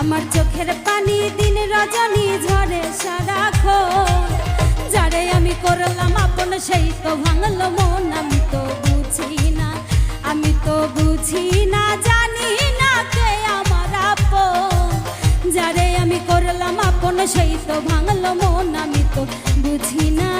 আমার চোখের পানি দিন রজনী ঝরে সারাখো যারে আমি করলাম আপন, সেই তো ভাঙলো মন, আমি তো বুঝি না, আমি তো বুঝি না, জানি না কে আমার আপন। যারে আমি করলাম আপন, সেই তো ভাঙলো মন, আমি তো বুঝি না।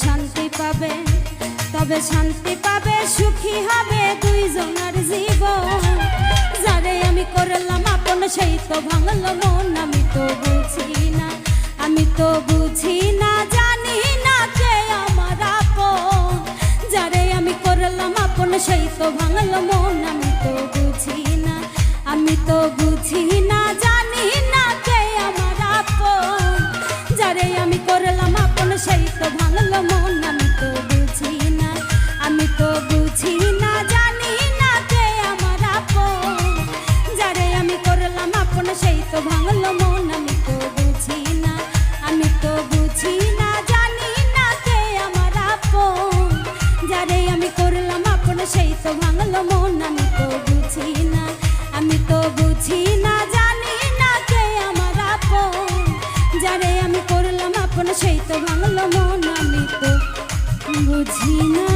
শান্তি পাবে, তবে শান্তি পাবে, সুখী হবে দুইজনের জীব যারে আমি করলাম আপন, সেই তো ভাঙল মন। আমি তো বুঝি না, আমি তো বুঝি না, জানি না যে আমার আপন। যারে আমি করলাম আপন, সেই তো ভাঙল মন। আমি তো বুঝি না, আমি তো বুঝি না এত ভাঙলো মন, আমি তো বুঝি না, আমি তো বুঝি না, জানি না আমার যারে আমি করলাম সেই তো বাংলো মন, আমি তো বুঝি না।